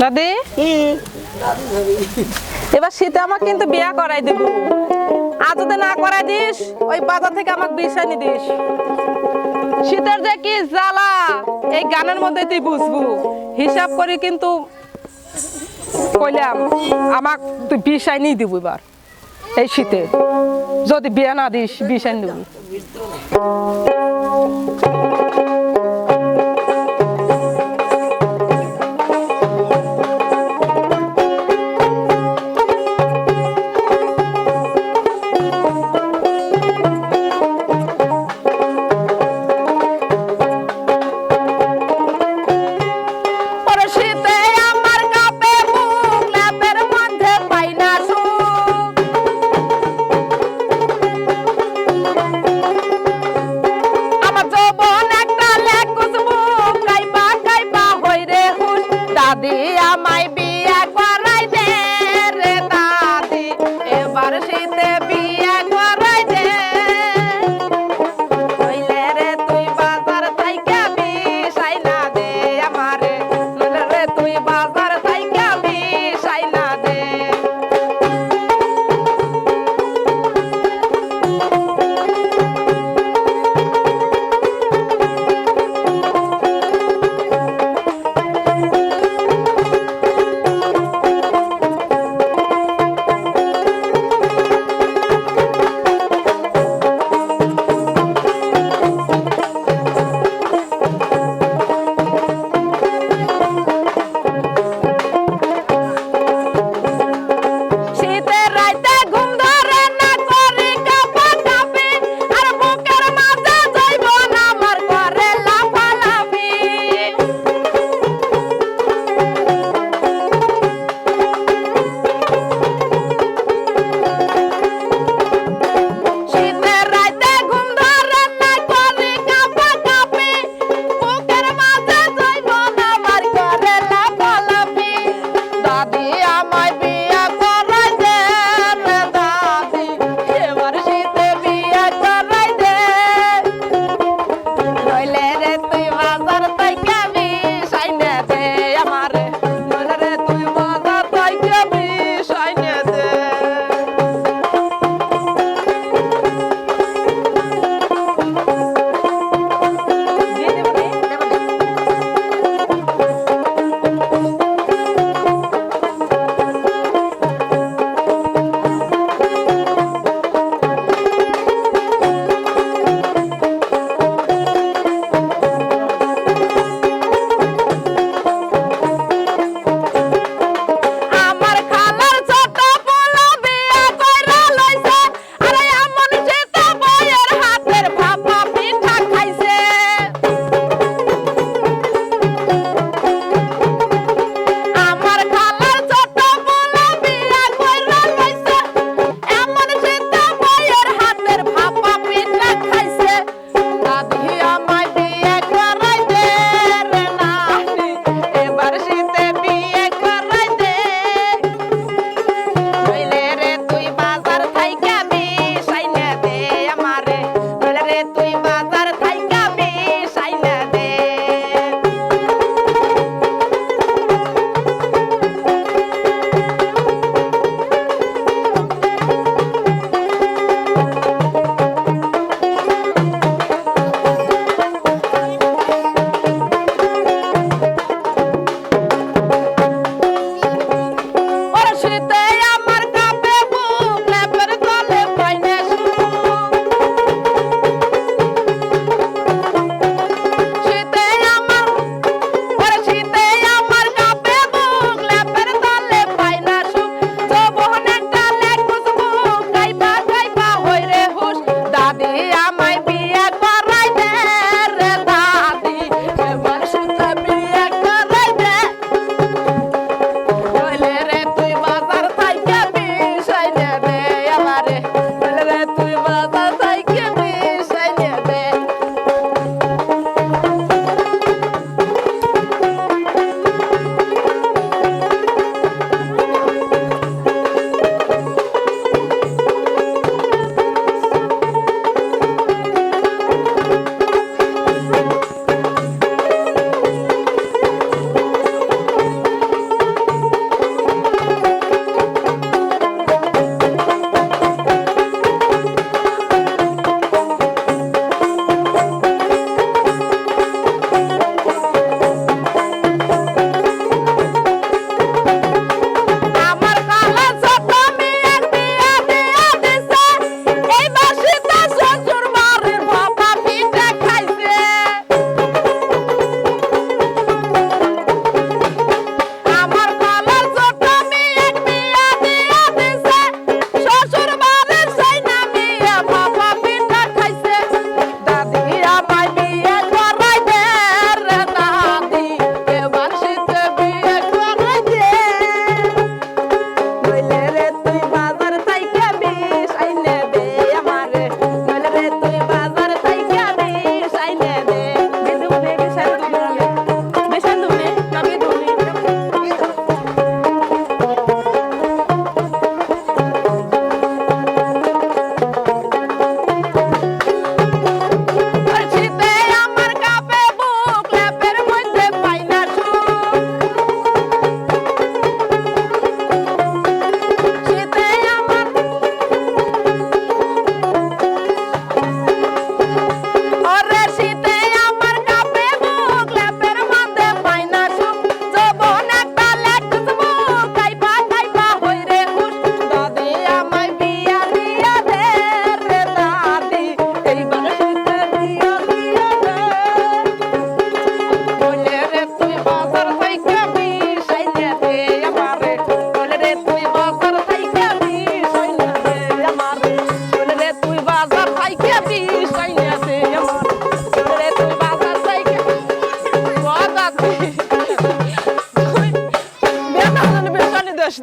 দাদি? এবার শীতে আমাকে কিন্তু বিয়া করাই দিব। আর যদি না করাই দিস ওই বাজার থেকে আমাকে বিষ দিস। শীতের যে কি জ্বালা এই গানের মধ্যে তুই বুঝবু। হিসাব করি কিন্তু কইলাম আমাক তুই বিষ আনি দিব এবার এই শীতে। যদি বিয়া না দিস বিষ আনি dia mais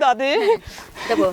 দাদি। দেবো